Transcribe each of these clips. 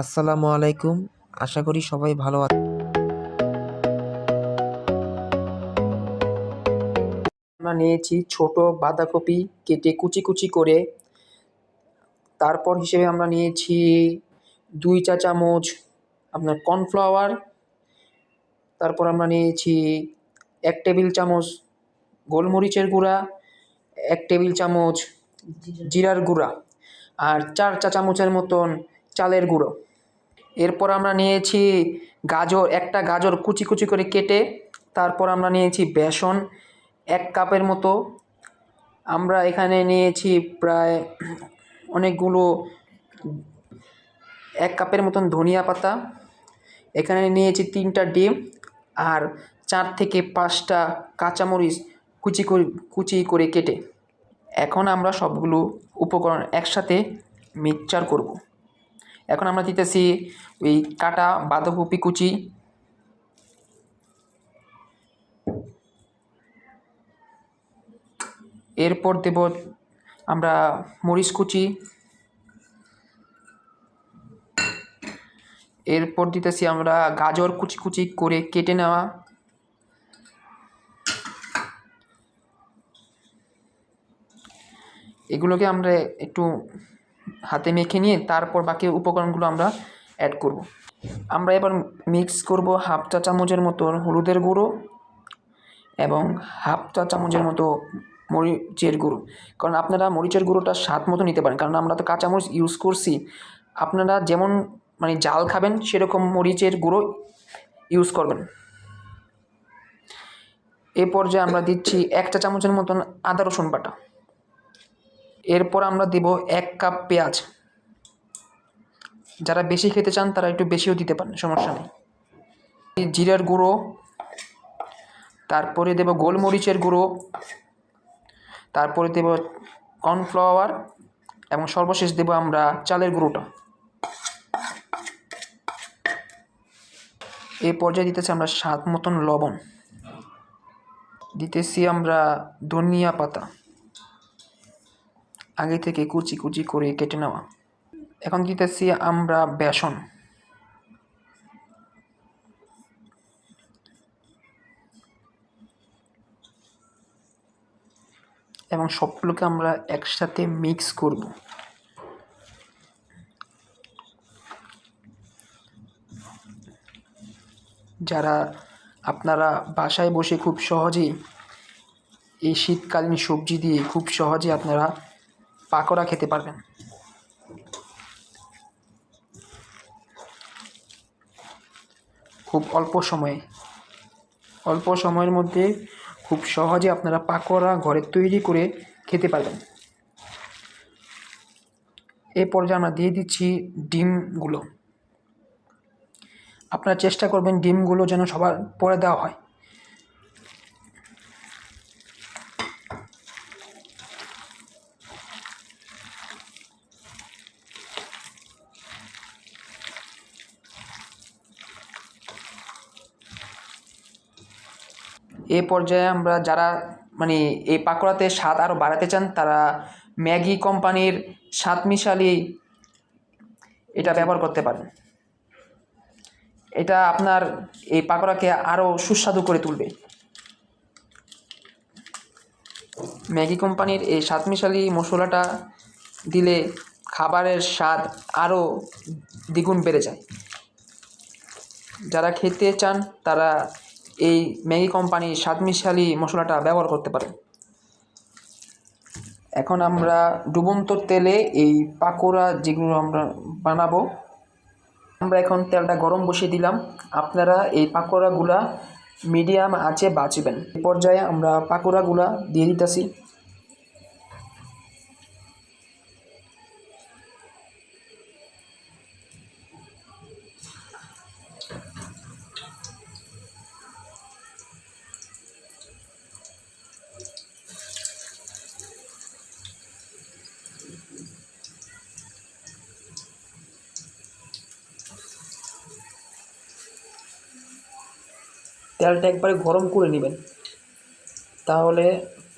আসসালামু আলাইকুম। আশা করি সবাই ভালো আছেন আমরা নিয়েছি ছোট বাঁধাকপি কেটে কুচি কুচি করে। তারপর হিসেবে আমরা নিয়েছি দুই চা চামচ আপনার কর্নফ্লাওয়ার। তারপর আমরা নিয়েছি এক টেবিল চামচ গোলমরিচের গুঁড়া, এক টেবিল চামচ জিরার গুঁড়া আর চার চা চামচের মতন চালের গুঁড়ো। এরপর আমরা নিয়েছি গাজর, একটা গাজর কুচি কুচি করে কেটে, তারপর আমরা নিয়েছি বেসন, এক কাপের মতো। আমরা এখানে নিয়েছি প্রায় অনেকগুলো এক কাপের মতন ধনিয়া পাতা। এখানে নিয়েছি তিনটা ডিম আর চার থেকে পাঁচটা কাঁচামরিচ কুচি করে কুচি করে কেটে। এখন আমরা সবগুলো উপকরণ একসাথে মিক্সচার করব। এখন আমরা দিতেছি ওই কাটা বাঁধাকপি কুচি। এরপর দেব আমরা মরিচ কুচি। এরপর দিতেছি আমরা গাজর কুচি কুচি করে কেটে নেওয়া। এগুলোকে আমরা একটু হাতে মেখে নিয়ে তারপর বাকি উপকরণগুলো আমরা অ্যাড করব। আমরা এবার মিক্স করব হাফ চা চামচের মতো হলুদের গুঁড়ো এবং হাফ চা চামচের মতো মরিচের গুঁড়ো। কারণ আপনারা মরিচের গুঁড়োটা স্বাদ মতো নিতে পারেন। কারণ আমরা তো কাঁচামরিচ ইউজ করছি। আপনারা যেমন মানে জাল খাবেন, সেরকম মরিচের গুঁড়ো ইউজ করবেন। এ পর্যায়ে আমরা দিচ্ছি এক চা চামচের মতন আদা রসুন বাটা। এরপর আমরা দেব এক কাপ পেঁয়াজ। যারা বেশি খেতে চান, তারা একটু বেশিও দিতে পারেন, সমস্যা নেই। জিরার গুঁড়ো, তারপরে দেব গোলমরিচের গুঁড়ো, তারপরে দেব কর্নফ্লাওয়ার, এবং সর্বশেষ দেব আমরা চালের গুঁড়োটা। এই পর্যায়ে দিতেছি আমরা স্বাদ মতন লবণ। দিতেছি আমরা ধনিয়া পাতা। আগে থেকে কুচি কুচি করে কেটে নেওয়া। এখন দিতেছি আমরা বেসন। এবং সবগুলোকে আমরা একসাথে মিক্স করব। যারা আপনারা বাসায় বসে খুব সহজেই এই শীতকালীন সবজি দিয়ে খুব সহজে আপনারা পাকোড়া খেতে পারবেন। খুব অল্প সময়ে, অল্প সময়ের মধ্যে খুব সহজে আপনারা পাকোড়া ঘরে তৈরি করে খেতে পারবেন। এ পর্যায়ে আমরা দিয়ে দিচ্ছি ডিমগুলো। আপনারা চেষ্টা করবেন ডিমগুলো যেন সবার পরে দেওয়া হয়। এ পর্যায়ে আমরা যারা মানে এই পাকোড়াতে স্বাদ আরও বাড়াতে চান, তারা ম্যাগি কোম্পানির স্বাদ মিশালি এটা ব্যবহার করতে পারেন। এটা আপনার এই পাকোড়াকে আরও সুস্বাদু করে তুলবে। ম্যাগি কোম্পানির এই স্বাদ মিশালি মশলাটা দিলে খাবারের স্বাদ আরও দ্বিগুণ বেড়ে যায়। যারা খেতে চান, তারা এই ম্যাগি কোম্পানির স্বাদ মিশালি মশলাটা ব্যবহার করতে পারেন এখন আমরা ডুবন্ত তেলে এই পাকোড়া যেগুলো আমরা বানাবো, আমরা এখন তেলটা গরম বসিয়ে দিলাম। আপনারা এই পাকোড়াগুলা মিডিয়াম আছে বাঁচবেন। এই পর্যায়ে আমরা পাকোড়াগুলা দিয়ে দিতেছি। তেলটা একবারে গরম করে নেবেন। তাহলে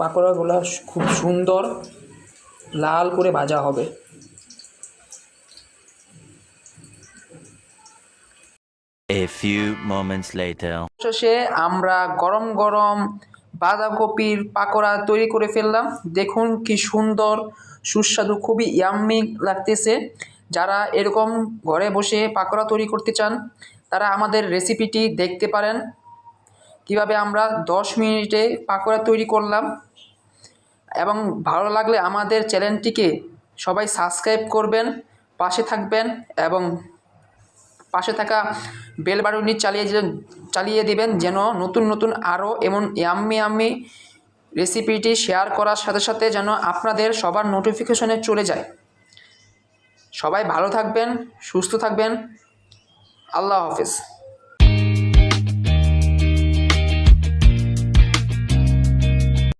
পাকোড়াগুলো খুব সুন্দর লাল করে ভাজা হবে। A few moments later. শেষে আমরা গরম গরম বাঁধাকপির পাকোড়া তৈরি করে ফেললাম। দেখুন কি সুন্দর সুস্বাদু খুবই ইয়াম্মি লাগতেছে। যারা এরকম ঘরে বসে পাকোড়া তৈরি করতে চান তারা আমাদের রেসিপিটি দেখতে পারেন। কীভাবে আমরা দশ মিনিটে পাকোড়া তৈরি করলাম এবং ভালো লাগলে আমাদের চ্যানেলটিকে সবাই সাবস্ক্রাইব করবেন, পাশে থাকবেন এবং পাশে থাকা বেল বাটনটি চালিয়ে চালিয়ে দিবেন যেন নতুন নতুন আরও এমন ইয়াম্মি ইয়াম্মি রেসিপিটি শেয়ার করার সাথে সাথে যেন আপনাদের সবার নোটিফিকেশনে চলে যায়। সবাই ভালো থাকবেন, সুস্থ থাকবেন। আল্লাহ হাফেজ।